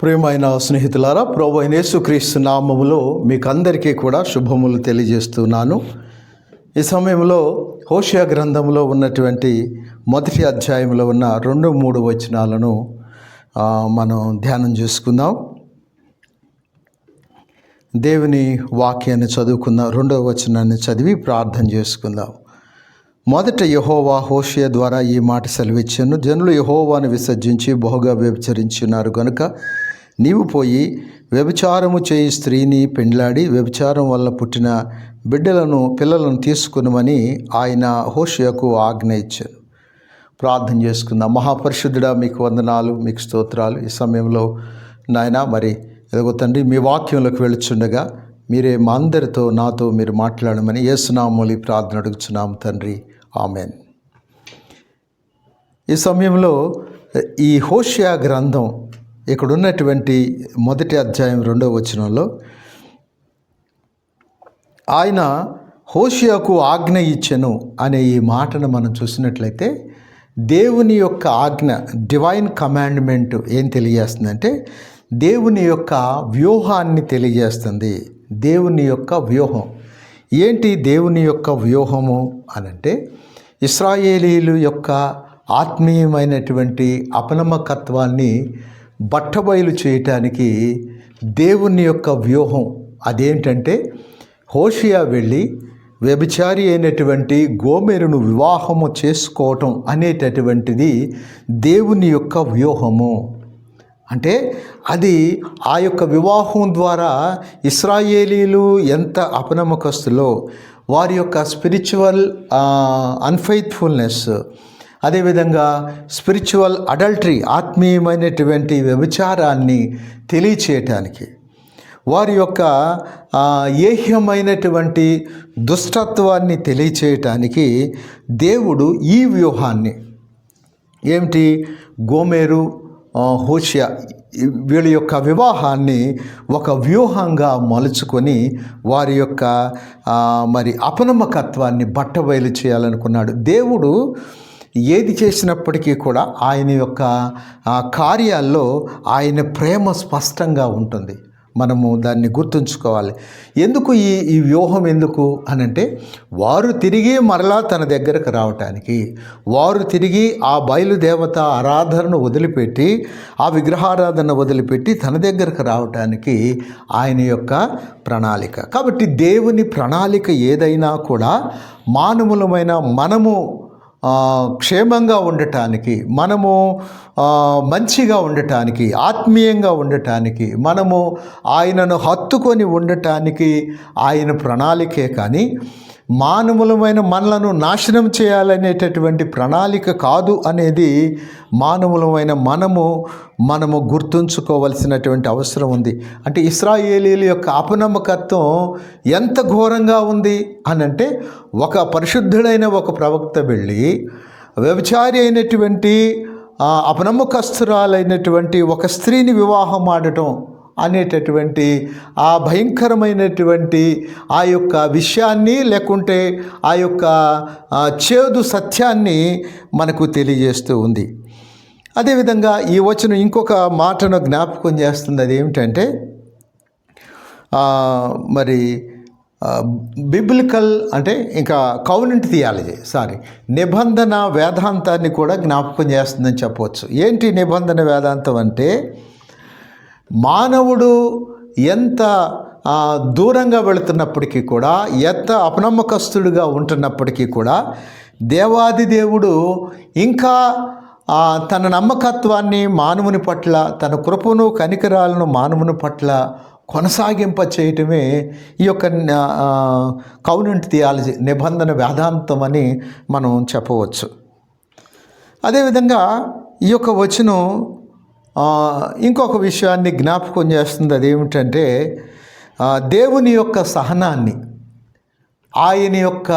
ప్రియమైన స్నేహితులారా ప్రభు అయిన యేసుక్రీస్తు నామములో మీకు అందరికీ కూడా శుభములు తెలియజేస్తున్నాను. ఈ సమయంలో హోషియా గ్రంథంలో ఉన్నటువంటి మొదటి అధ్యాయంలో ఉన్న రెండు మూడు వచనాలను మనం ధ్యానం చేసుకుందాం. దేవుని వాక్యాన్ని చదువుకుందాం రెండవ వచనాన్ని చదివి ప్రార్థన చేసుకుందాం. మొదట యహోవా హోషియా ద్వారా ఈ మాట సెలవిచ్చాను. జనులు యహోవాను విసర్జించి బహుగా వ్యభిచరించున్నారు గనుక నీవు పోయి వ్యభిచారము చేయి స్త్రీని పెండ్లాడి వ్యభిచారం వల్ల పుట్టిన బిడ్డలను పిల్లలను తీసుకునమని ఆయన హోషియాకు ఆజ్ఞ ఇచ్చాను. ప్రార్థన చేసుకుందాం. మహాపరిశుద్ధుడా మీకు వందనాలు మీకు స్తోత్రాలు. ఈ సమయంలో నాయన మరి ఎదుగు తండ్రి మీ వాక్యంలోకి వెళుచుండగా మీరే మా అందరితో నాతో మీరు మాట్లాడమని ఏసునామూలి ప్రార్థన అడుగుచున్నాం తండ్రి. ఆమెన్. ఈ సమయంలో ఈ హోషియా గ్రంథం ఇక్కడ ఉన్నటువంటి మొదటి అధ్యాయం రెండవ వచనంలో ఆయన హోషియాకు ఆజ్ఞ ఇచ్చెను అనే ఈ మాటను మనం చూసినట్లయితే దేవుని యొక్క ఆజ్ఞ డివైన్ కమాండ్మెంట్ ఏం తెలియజేస్తుందంటే దేవుని యొక్క వ్యూహాన్ని తెలియజేస్తుంది. దేవుని యొక్క వ్యూహం. ఏంటి దేవుని యొక్క వ్యూహము అనంటే ఇస్రాయేలీలు యొక్క ఆత్మీయమైనటువంటి అపనమ్మకత్వాన్ని బట్టబయలు చేయటానికి దేవుని యొక్క వ్యూహం అదేంటంటే హోషియా వెళ్ళి వ్యభిచారి అయినటువంటి గోమెరును వివాహము చేసుకోవటం అనేటటువంటిది దేవుని యొక్క వ్యూహము. అంటే అది ఆ యొక్క వివాహం ద్వారా ఇస్రాయేలీలు ఎంత అపనమ్మకస్తులో వారి యొక్క స్పిరిచువల్ అన్ఫెయిత్ఫుల్నెస్ అదేవిధంగా స్పిరిచువల్ అడల్టరీ ఆత్మీయమైనటువంటి వ్యభిచారాన్ని తెలియచేయటానికి వారి యొక్క ఏహ్యమైనటువంటి దుష్టత్వాన్ని తెలియచేయటానికి దేవుడు ఈ వ్యూహాన్ని ఏమిటి? గోమేరు హోషియా వీళ్ళ యొక్క వివాహాన్ని ఒక వ్యూహంగా మలుచుకొని వారి యొక్క మరి అపనమ్మకత్వాన్ని బట్టబయలు చేయాలనుకున్నాడు. దేవుడు ఏది చేసినప్పటికీ కూడా ఆయన యొక్క కార్యాల్లో ఆయన ప్రేమ స్పష్టంగా ఉంటుంది. మనము దాన్ని గుర్తుంచుకోవాలి. ఎందుకు ఈ ఈ వ్యూహం ఎందుకు అనంటే వారు తిరిగి మరలా తన దగ్గరకు రావటానికి వారు తిరిగి ఆ బయలుదేవత ఆరాధనను వదిలిపెట్టి ఆ విగ్రహారాధన వదిలిపెట్టి తన దగ్గరకు రావటానికి ఆయన యొక్క ప్రణాళిక. కాబట్టి దేవుని ప్రణాళిక ఏదైనా కూడా మానవులమైన మనము క్షేమంగా ఉండటానికి మనము మంచిగా ఉండటానికి ఆత్మీయంగా ఉండటానికి మనము ఆయనను హత్తుకొని ఉండటానికి ఆయన ప్రణాళికే కానీ మానవులమైన మనలను నాశనం చేయాలనేటటువంటి ప్రణాళిక కాదు అనేది మానవులమైన మనము మనము గుర్తుంచుకోవలసినటువంటి అవసరం ఉంది. అంటే ఇస్రాయేలీల యొక్క అపనమ్మకత్వం ఎంత ఘోరంగా ఉంది అని అంటే ఒక పరిశుద్ధుడైన ఒక ప్రవక్త వెళ్ళి వ్యభిచారి అయినటువంటి అపనమ్మకస్తురాలైనటువంటి ఒక స్త్రీని వివాహం ఆడటం అనేటటువంటి ఆ భయంకరమైనటువంటి ఆ యొక్క విషయాన్ని లేకుంటే ఆ యొక్క చేదు సత్యాన్ని మనకు తెలియజేస్తూ ఉంది. అదేవిధంగా ఈ వచనం ఇంకొక మాటను జ్ఞాపకం చేస్తుంది. అది ఏమిటంటే మరి బిబ్లికల్ అంటే ఇంకా కౌనెంట్ థియాలజీ సారీ నిబంధన వేదాంతాన్ని కూడా జ్ఞాపకం చేస్తుందని చెప్పవచ్చు. ఏంటి నిబంధన వేదాంతం అంటే మానవుడు ఎంత దూరంగా వెళుతున్నప్పటికీ కూడా ఎంత అపనమ్మకస్తుడుగా ఉంటున్నప్పటికీ కూడా దేవాది దేవుడు ఇంకా తన నమ్మకత్వాన్ని మానవుని పట్ల తన కృపను కనికరాలను మానవుని పట్ల కొనసాగింప చేయటమే ఈ యొక్క కౌనెంట్ థియాలజీ నిబంధన వేదాంతం అని మనం చెప్పవచ్చు. అదేవిధంగా ఈ యొక్క వచనం ఇంకొక విషయాన్ని జ్ఞాపకం చేస్తుంది. అదేమిటంటే దేవుని యొక్క సహనాన్ని ఆయన యొక్క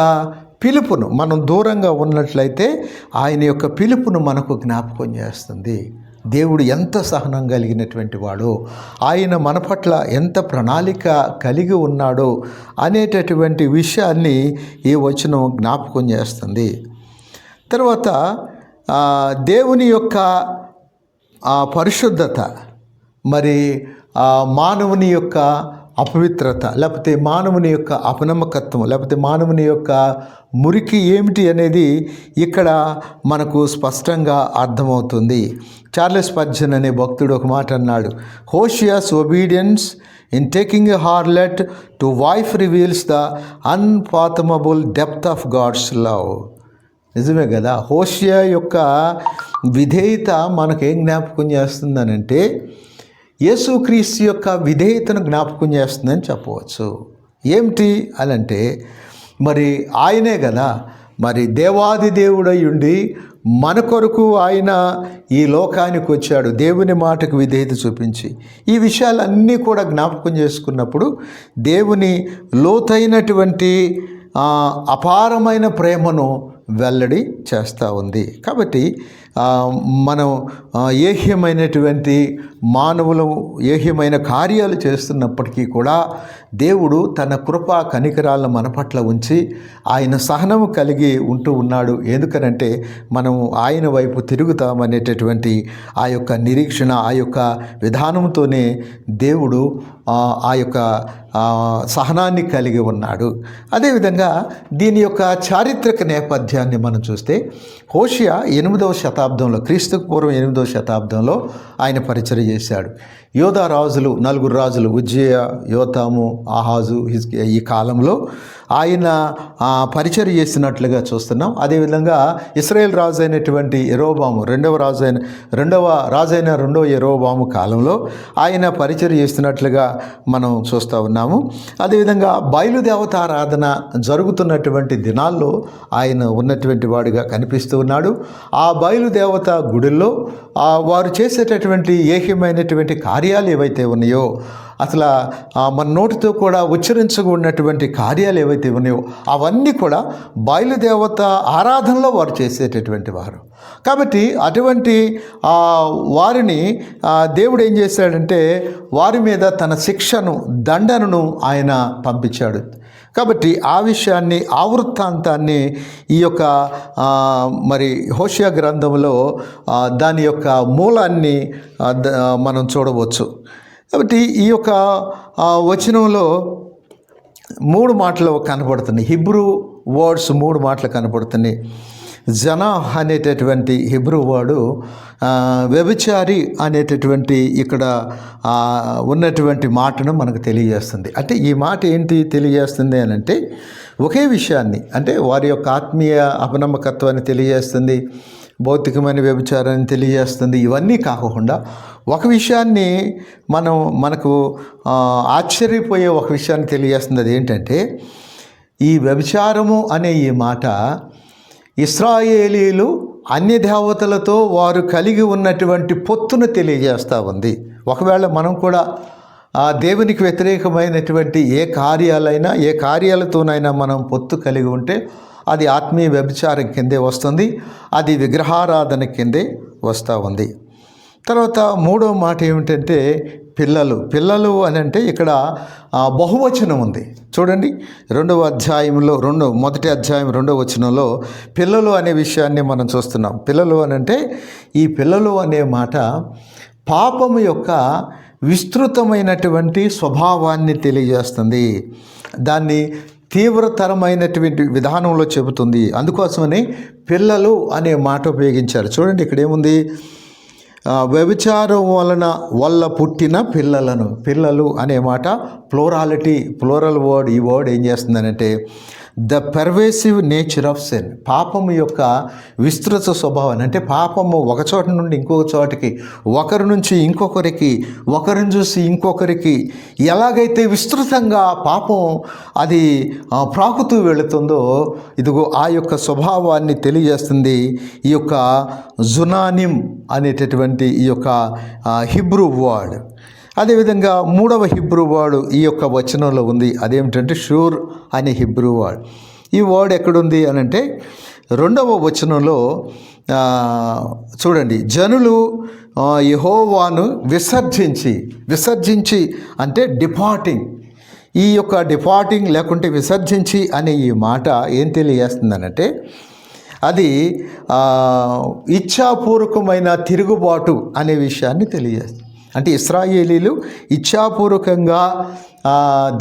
పిలుపును మనం దూరంగా ఉన్నట్లయితే ఆయన యొక్క పిలుపును మనకు జ్ఞాపకం చేస్తుంది. దేవుడు ఎంత సహనం కలిగినటువంటి వాడో ఆయన మన పట్ల ఎంత ప్రణాళిక కలిగి ఉన్నాడో అనేటటువంటి విషయాన్ని ఈ వచనం జ్ఞాపకం చేస్తుంది. తర్వాత దేవుని యొక్క పరిశుద్ధత మరి మానవుని యొక్క అపవిత్రత లేకపోతే మానవుని యొక్క అపనమ్మకత్వం లేకపోతే మానవుని యొక్క మురికి ఏమిటి అనేది ఇక్కడ మనకు స్పష్టంగా అర్థమవుతుంది. చార్లెస్ పర్జన్ అనే భక్తుడు ఒక మాట అన్నాడు Hosea's obedience in taking a harlot to wife reveals the unfathomable depth of God's love నిజమే కదా? హోషియా యొక్క విధేయత మనకేం జ్ఞాపకం చేస్తుందనంటే యేసుక్రీస్తు యొక్క విధేయతను జ్ఞాపకం చేస్తుందని చెప్పవచ్చు. ఏమిటి అని అంటే మరి ఆయనే కదా మరి దేవాది దేవుడై ఉండి మన కొరకు ఆయన ఈ లోకానికి వచ్చాడు దేవుని మాటకు విధేయత చూపించి. ఈ విషయాలన్నీ కూడా జ్ఞాపకం చేసుకున్నప్పుడు దేవుని లోతైనటువంటి అపారమైన ప్రేమను వెల్లడి చేస్తూ ఉంది. కాబట్టి మనం ఏహ్యమైనటువంటి మానవులు ఏహ్యమైన కార్యాలు చేస్తున్నప్పటికీ కూడా దేవుడు తన కృపా కనికరాలను మన పట్ల ఉంచి ఆయన సహనము కలిగి ఉంటూ ఉన్నాడు. ఎందుకనంటే మనం ఆయన వైపు తిరుగుతామనేటటువంటి ఆ యొక్క నిరీక్షణ ఆ యొక్క విధానంతోనే దేవుడు ఆ, యొక్క సహనాన్ని కలిగి ఉన్నాడు. అదేవిధంగా దీని యొక్క చారిత్రక నేపథ్యం నేపథ్యాన్ని మనం చూస్తే హోషియా ఎనిమిదవ శతాబ్దంలో క్రీస్తుకు పూర్వం ఎనిమిదవ శతాబ్దంలో ఆయన పరిచయం చేశాడు. యోధా రాజులు నలుగురు రాజులు ఉజ్జయ యోతాము ఆహాజు ఈ కాలంలో ఆయన పరిచయం చేసినట్లుగా చూస్తున్నాం. అదేవిధంగా ఇస్రాయేల్ రాజు అయినటువంటి ఎరోబాము రెండవ రాజు అయిన రెండవ రాజైన రెండవ ఎరోబాము కాలంలో ఆయన పరిచయం చేస్తున్నట్లుగా మనం చూస్తూ ఉన్నాము. అదేవిధంగా బయలుదేవత ఆరాధన జరుగుతున్నటువంటి దినాల్లో ఆయన ఉన్నటువంటి వాడిగా కనిపిస్తూ ఉన్నాడు. ఆ బయలుదేవత గుడిలో వారు చేసేటటువంటి ఏహ్యమైనటువంటి కార్యాలు ఏవైతే ఉన్నాయో అసలు మన నోటితో కూడా ఉచ్చరించకూడినటువంటి కార్యాలు ఏవైతే ఉన్నాయో అవన్నీ కూడా బయలుదేవత ఆరాధనలో వారు చేసేటటువంటి వారు. కాబట్టి అటువంటి వారిని దేవుడు ఏం చేశాడంటే వారి మీద తన శిక్షను దండనను ఆయన పంపించాడు. కాబట్టి ఆ విషయాన్ని ఆ వృత్తాంతాన్ని ఈ యొక్క మరి హోషియా గ్రంథంలో దాని యొక్క మూలాన్ని మనం చూడవచ్చు. కాబట్టి ఈ యొక్క వచనంలో మూడు మాటలు కనపడుతున్నాయి. హిబ్రూ వర్డ్స్ మూడు మాటలు కనపడుతున్నాయి. జనా అనేటటువంటి హిబ్రూ వాడు వ్యభిచారి అనేటటువంటి ఇక్కడ ఉన్నటువంటి మాటను మనకు తెలియజేస్తుంది. అంటే ఈ మాట ఏంటి తెలియజేస్తుంది అని అంటే ఒకే విషయాన్ని అంటే వారి యొక్క ఆత్మీయ అపనమ్మకత్వాన్ని తెలియజేస్తుంది. భౌతికమైన వ్యభిచారాన్ని తెలియజేస్తుంది. ఇవన్నీ కాకుండా ఒక విషయాన్ని మనం మనకు ఆశ్చర్యపోయే ఒక విషయాన్ని తెలియజేస్తుంది. అది ఏంటంటే ఈ వ్యభిచారము అనే ఈ మాట ఇస్రాయేలీలు అన్య దేవతలతో వారు కలిగి ఉన్నటువంటి పొత్తును తెలియజేస్తూ ఉంది. ఒకవేళ మనం కూడా ఆ దేవునికి వ్యతిరేకమైనటువంటి ఏ కార్యాలైనా ఏ కార్యాలతోనైనా మనం పొత్తు కలిగి ఉంటే అది ఆత్మీయ వ్యభిచారం కిందే వస్తుంది అది విగ్రహారాధన కిందే వస్తూ ఉంది. తర్వాత మూడో మాట ఏమిటంటే పిల్లలు. పిల్లలు అని అంటే ఇక్కడ బహువచనం ఉంది. చూడండి రెండవ అధ్యాయంలో రెండో మొదటి అధ్యాయం రెండవ వచనంలో పిల్లలు అనే విషయాన్ని మనం చూస్తున్నాం. పిల్లలు అని అంటే ఈ పిల్లలు అనే మాట పాపము యొక్క విస్తృతమైనటువంటి స్వభావాన్ని తెలియజేస్తుంది. దాన్ని తీవ్రతరమైనటువంటి విధానంలో చెబుతుంది. అందుకోసమని పిల్లలు అనే మాట ఉపయోగించారు. చూడండి ఇక్కడ ఏముంది? వ్యభిచారం వలన వల్ల పుట్టిన పిల్లలను పిల్లలు అనే మాట ప్లోరాలిటీ ప్లోరల్ వర్డ్ ఈ వర్డ్ ఏం చేస్తుందనంటే the pervasive nature of sin పాపము యొక్క విస్తృత స్వభావాన్ని అంటే పాపము ఒక చోట నుండి ఇంకొక చోటకి ఒకరి నుంచి ఇంకొకరికి ఒకరిని చూసి ఇంకొకరికి ఎలాగైతే విస్తృతంగా పాపం అది ప్రాకుతూ వెళుతుందో ఇదిగో ఆ యొక్క స్వభావాన్ని తెలియజేస్తుంది ఈ యొక్క జునానిమ్ అనేటటువంటి ఈ యొక్క హిబ్రూ వర్డ్ అదేవిధంగా మూడవ హిబ్రూ వర్డ్ ఈ యొక్క వచనంలో ఉంది. అదేమిటంటే షూర్ అనే హిబ్రూ వర్డ్. ఈ వర్డ్ ఎక్కడుంది అని అంటే రెండవ వచనంలో చూడండి జనులు యహోవాను విసర్జించి విసర్జించి అంటే డిపార్టింగ్. ఈ యొక్క డిపార్టింగ్ లేకుంటే విసర్జించి అనే ఈ మాట ఏం తెలియజేస్తుందనంటే అది ఇచ్ఛాపూర్వకమైన తిరుగుబాటు అనే విషయాన్ని తెలియజేస్తుంది. అంటే ఇస్రాయేలీలు ఇచ్ఛాపూర్వకంగా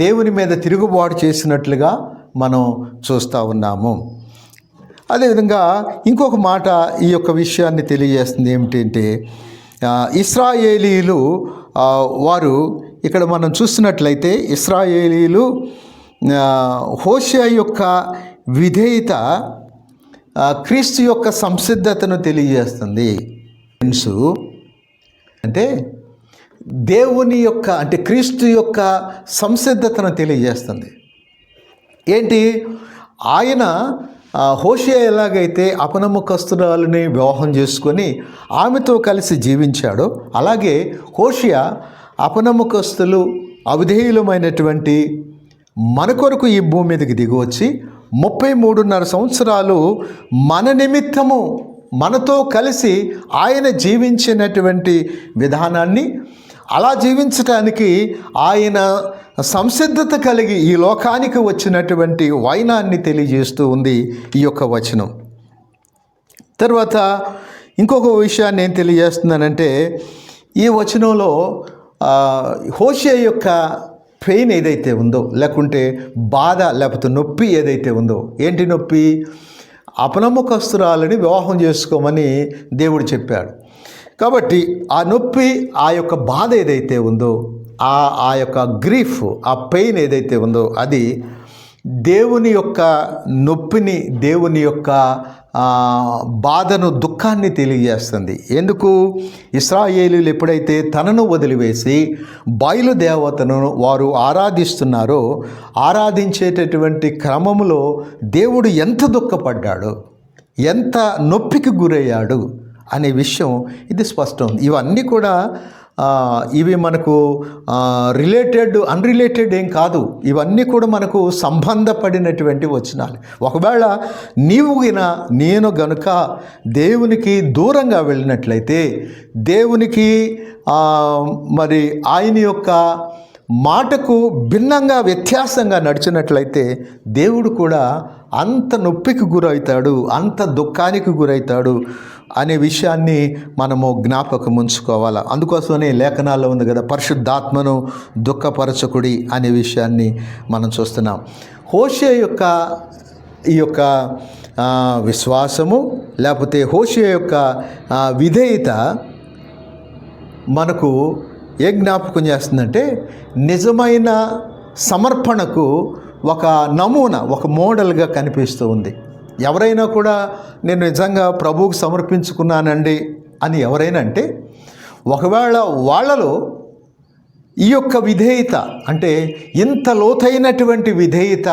దేవుని మీద తిరుగుబాటు చేసినట్లుగా మనం చూస్తూ ఉన్నాము. అదేవిధంగా ఇంకొక మాట ఈ యొక్క విషయాన్ని తెలియజేస్తుంది ఏమిటంటే ఇస్రాయేలీలు వారు ఇక్కడ మనం చూసినట్లయితే ఇస్రాయేలీలు హోషియా యొక్క విధేయత క్రీస్తు యొక్క సంసిద్ధతను తెలియజేస్తుంది. ఫ్రెండ్స్ అంటే దేవుని యొక్క అంటే క్రీస్తు యొక్క సంసిద్ధతను తెలియజేస్తుంది. ఏంటి? ఆయన హోషియా ఎలాగైతే అపనమ్మకస్తురాలని వివాహం చేసుకొని ఆమెతో కలిసి జీవించాడో అలాగే హోషియా అపనమ్మకస్తులు అవిధేయులమైనటువంటి మన కొరకు ఈ భూమి మీదకి దిగివచ్చి ముప్పై మూడున్నర సంవత్సరాలు మన నిమిత్తము మనతో కలిసి ఆయన జీవించినటువంటి విధానాన్ని అలా జీవించటానికి ఆయన సంసిద్ధత కలిగి ఈ లోకానికి వచ్చినటువంటి వైనాన్ని తెలియజేస్తూ ఉంది ఈ యొక్క వచనం. తర్వాత ఇంకొక విషయాన్ని నేను తెలియజేస్తున్నానంటే ఈ వచనంలో హోషే యొక్క పెయిన్ ఏదైతే ఉందో లేకుంటే బాధ లేకపోతే నొప్పి ఏదైతే ఉందో ఏంటి నొప్పి? అపనమ్మకస్తురాలని వివాహం చేసుకోమని దేవుడు చెప్పాడు. కాబట్టి ఆ నొప్పి ఆ యొక్క బాధ ఏదైతే ఉందో ఆ ఆ యొక్క గ్రీఫ్ ఆ పెయిన్ ఏదైతే ఉందో అది దేవుని యొక్క నొప్పిని దేవుని యొక్క బాధను దుఃఖాన్ని తెలియజేస్తుంది. ఎందుకు? ఇస్రాయేలీలు ఎప్పుడైతే తనను వదిలివేసి బయలుదేవతను వారు ఆరాధిస్తున్నారో ఆరాధించేటటువంటి క్రమంలో దేవుడు ఎంత దుఃఖపడ్డాడో ఎంత నొప్పికి గురయ్యాడు అనే విషయం ఇది స్పష్టం. ఇవన్నీ కూడా ఇవి మనకు రిలేటెడ్ అన్రిలేటెడ్ ఏం కాదు. ఇవన్నీ కూడా మనకు సంబంధపడినటువంటి వచనాలు. ఒకవేళ నీవు గిన నేను గనుక దేవునికి దూరంగా వెళ్ళినట్లయితే దేవునికి మరి ఆయన యొక్క మాటకు భిన్నంగా వ్యత్యాసంగా నడిచినట్లయితే దేవుడు కూడా అంత నొప్పికి గురవుతాడు అంత దుఃఖానికి గురవుతాడు. అనే విషయాన్ని మనము జ్ఞాపకం ఉంచుకోవాలి? అందుకోసమనే లేఖనాల్లో ఉంది కదా పరిశుద్ధాత్మను దుఃఖపరచకుడి అనే విషయాన్ని మనం చూస్తున్నాం. హోషే యొక్క ఈ యొక్క విశ్వాసము లేకపోతే హోషే యొక్క విధేయత మనకు ఏ జ్ఞాపకం చేస్తుందంటే నిజమైన సమర్పణకు ఒక నమూనా ఒక మోడల్గా కనిపిస్తూ ఉంది. ఎవరైనా కూడా నేను నిజంగా ప్రభువుకు సమర్పించుకున్నానండి అని ఎవరైనా అంటే ఒకవేళ వాళ్ళలో ఈ యొక్క విధేయత అంటే ఇంత లోతైనటువంటి విధేయత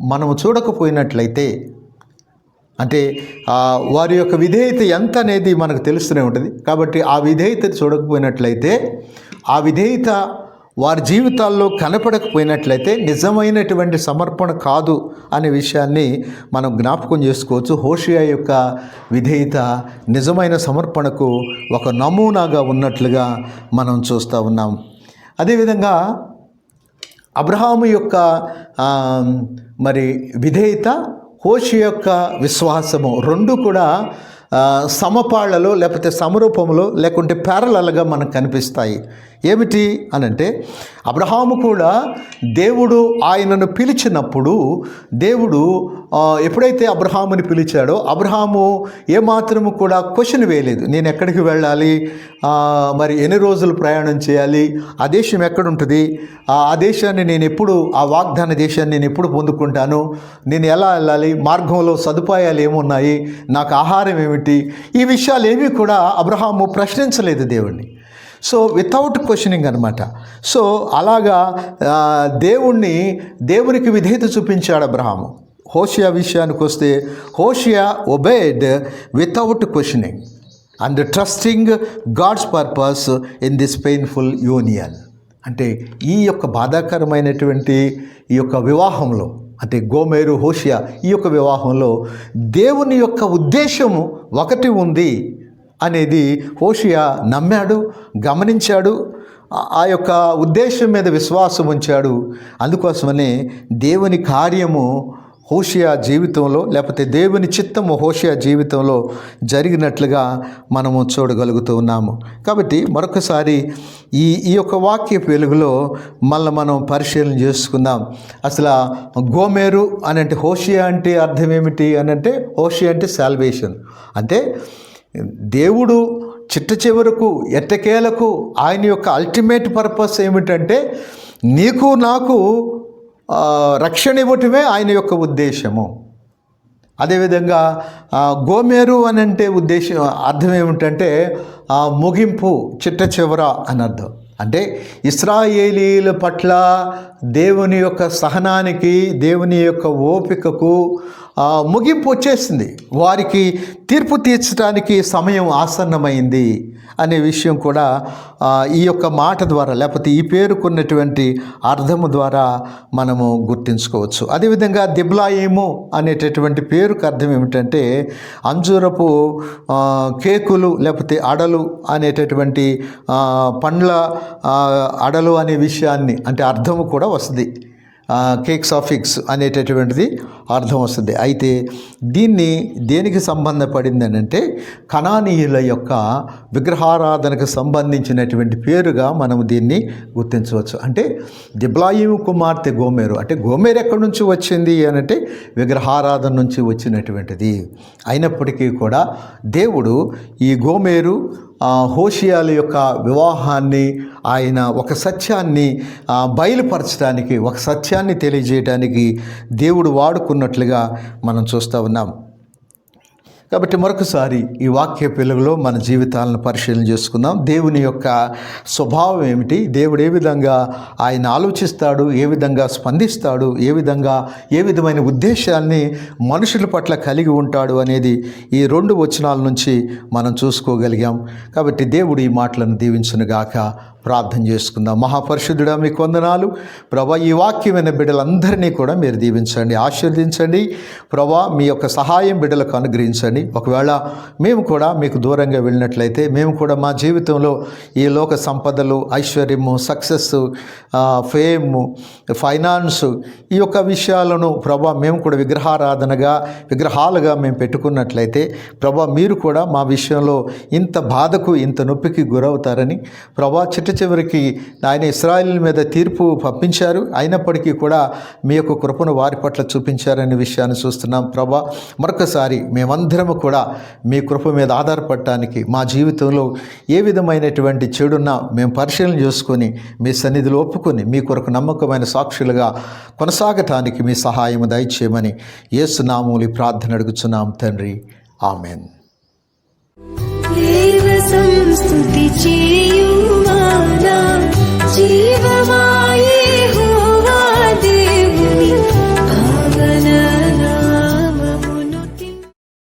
మనము చూడకపోయినట్లయితే అంటే వారి యొక్క విధేయత ఎంత అనేది మనకు తెలుస్తూనే ఉంటుంది. కాబట్టి ఆ విధేయత చూడకపోయినట్లయితే ఆ విధేయత వారి జీవితాల్లో కనపడకపోయినట్లయితే నిజమైనటువంటి సమర్పణ కాదు అనే విషయాన్ని మనం జ్ఞాపకం చేసుకోవచ్చు. హోషియా యొక్క విధేయత నిజమైన సమర్పణకు ఒక నమూనాగా ఉన్నట్లుగా మనం చూస్తూ ఉన్నాం. అదేవిధంగా అబ్రహాము యొక్క మరి విధేయత హోషి యొక్క విశ్వాసము రెండు కూడా సమపాళ్ళలో లేకపోతే సమరూపంలో లేకుంటే ప్యారలల్గా మనకు కనిపిస్తాయి. ఏమిటి అనంటే అబ్రహాము కూడా దేవుడు ఆయనను పిలిచినప్పుడు దేవుడు ఎప్పుడైతే అబ్రహాముని పిలిచాడో అబ్రహాము ఏమాత్రము కూడా క్వశ్చన్ వేయలేదు. నేను ఎక్కడికి వెళ్ళాలి? మరి ఎన్ని రోజులు ప్రయాణం చేయాలి? ఆ దేశం ఎక్కడుంటుంది? ఆ ఆ దేశాన్ని నేను ఎప్పుడు ఆ వాగ్దాన దేశాన్ని నేను ఎప్పుడు పొందుకుంటాను? నేను ఎలా వెళ్ళాలి? మార్గంలో సదుపాయాలు ఏమున్నాయి? నాకు ఆహారం ఏమిటి? ఈ విషయాలు ఏమీ కూడా అబ్రహాము ప్రశ్నించలేదు దేవుణ్ణి. సో వితౌట్ క్వశ్చనింగ్ అనమాట సో అలాగా దేవుణ్ణి దేవునికి విధేయత చూపించాడు అబ్రహాము. హోషియా విషయానికి వస్తే Hosea obeyed without questioning and trusting God's purpose in this painful union అంటే ఈ యొక్క బాధాకరమైనటువంటి ఈ యొక్క వివాహంలో అంటే గోమేరు హోషియా ఈ యొక్క వివాహంలో దేవుని యొక్క ఉద్దేశము ఒకటి ఉంది. అనేది హోషియా నమ్మాడు గమనించాడు ఆ- యొక్క ఉద్దేశం మీద విశ్వాసం ఉంచాడు. అందుకోసమనే దేవుని కార్యము హోషియా జీవితంలో లేకపోతే దేవుని చిత్తము హోషియా జీవితంలో జరిగినట్లుగా మనము చూడగలుగుతూ ఉన్నాము. కాబట్టి మరొకసారి ఈ ఈ యొక్క వాక్య వెలుగులో మళ్ళీ మనం పరిశీలన చేసుకుందాం. అసలు గోమేరు అని అంటే హోషియా అంటే అర్థం ఏమిటి అని అంటే హోషియా అంటే సాల్వేషన్ అంటే దేవుడు చిట్ట చివరకు ఎట్టకేలకు ఆయన యొక్క అల్టిమేట్ పర్పస్ ఏమిటంటే నీకు నాకు రక్షణ ఇవ్వటమే ఆయన యొక్క ఉద్దేశము. అదేవిధంగా గోమేరు అని అంటే ఉద్దేశం అర్థం ఏమిటంటే ముగింపు చిట్ట చివర అని అర్థం. అంటే ఇస్రాయేలీల పట్ల దేవుని యొక్క సహనానికి దేవుని యొక్క ఓపికకు ముగింపు వచ్చేసింది. వారికి తీర్పు తీర్చడానికి సమయం ఆసన్నమైంది అనే విషయం కూడా ఈ యొక్క మాట ద్వారా లేకపోతే ఈ పేరుకున్నటువంటి అర్థము ద్వారా మనము గుర్తించుకోవచ్చు. అదేవిధంగా దిబ్లాయిము అనేటటువంటి పేరుకు అర్థం ఏమిటంటే అంజూరపు కేకులు లేకపోతే అడలు అనేటటువంటి పండ్ల అడలు అనే విషయాన్ని అంటే అర్థము కూడా వస్తుంది కేక్స్ ఆఫ్ ఫిక్స్ అనేటటువంటిది అర్థం వస్తుంది. అయితే దీన్ని దేనికి సంబంధపడింది అని అంటే కణానీయుల యొక్క విగ్రహారాధనకు సంబంధించినటువంటి పేరుగా మనం దీన్ని గుర్తించవచ్చు. అంటే దిబ్లాయిము కుమార్తె గోమేరు అంటే గోమేరు ఎక్కడి నుంచి వచ్చింది అని అంటే విగ్రహారాధన నుంచి వచ్చినటువంటిది. అయినప్పటికీ కూడా దేవుడు ఈ గోమేరు హోషియాల యొక్క వివాహాన్ని ఆయన ఒక సత్యాన్ని బయలుపరచడానికి ఒక సత్యాన్ని తెలియజేయడానికి దేవుడు వాడుకున్నట్లుగా మనం చూస్తూ ఉన్నాం. కాబట్టి మరొకసారి ఈ వాక్య పిలుగులో మన జీవితాలను పరిశీలన చేసుకుందాం. దేవుని యొక్క స్వభావం ఏమిటి? దేవుడు ఏ విధంగా ఆయన ఆలోచిస్తాడు? ఏ విధంగా స్పందిస్తాడు? ఏ విధంగా ఏ విధమైన ఉద్దేశాన్ని మనుషుల పట్ల కలిగి ఉంటాడు అనేది ఈ రెండు వచనాల నుంచి మనం చూసుకోగలిగాం. కాబట్టి దేవుడు ఈ మాటలను దీవించునుగాక. ప్రార్థన చేసుకుందాం. మహాపరిశుద్ధుడా మీకు వందనాలు. ప్రభా ఈ వాక్యమైన బిడ్డలందరినీ కూడా మీరు దీవించండి ఆశీర్వదించండి. ప్రభా మీ యొక్క సహాయం బిడ్డలకు అనుగ్రహించండి. ఒకవేళ మేము కూడా మీకు దూరంగా వెళ్ళినట్లయితే మేము కూడా మా జీవితంలో ఈ లోక సంపదలు ఐశ్వర్యము సక్సెస్ ఫేమ్ ఫైనాన్స్ ఈ యొక్క విషయాలను ప్రభా మేము కూడా విగ్రహారాధనగా విగ్రహాలుగా మేము పెట్టుకున్నట్లయితే ప్రభా మీరు కూడా మా విషయంలో ఇంత బాధకు ఇంత నొప్పికి గురవుతారని ప్రభా చిట్ట చివరికి ఆయన ఇస్రాయిల్ మీద తీర్పు పంపించారు. అయినప్పటికీ కూడా మీ యొక్క కృపను వారి పట్ల చూపించారనే విషయాన్ని చూస్తున్నాం. ప్రభా మరొకసారి మేమందరము కూడా మీ కృప మీద ఆధారపడటానికి మా జీవితంలో ఏ విధమైనటువంటి చెడున్నా మేము పరిశీలన చేసుకొని మీ సన్నిధిలో ఒప్పుకొని మీ కొరకు నమ్మకమైన సాక్షులుగా కొనసాగటానికి మీ సహాయం దయచేయమని యేసునామూలి ప్రార్థన అడుగుచున్నాం తండ్రి. ఆమెన్. దేవ సంస్తుతి Mana Jiva Mai Ru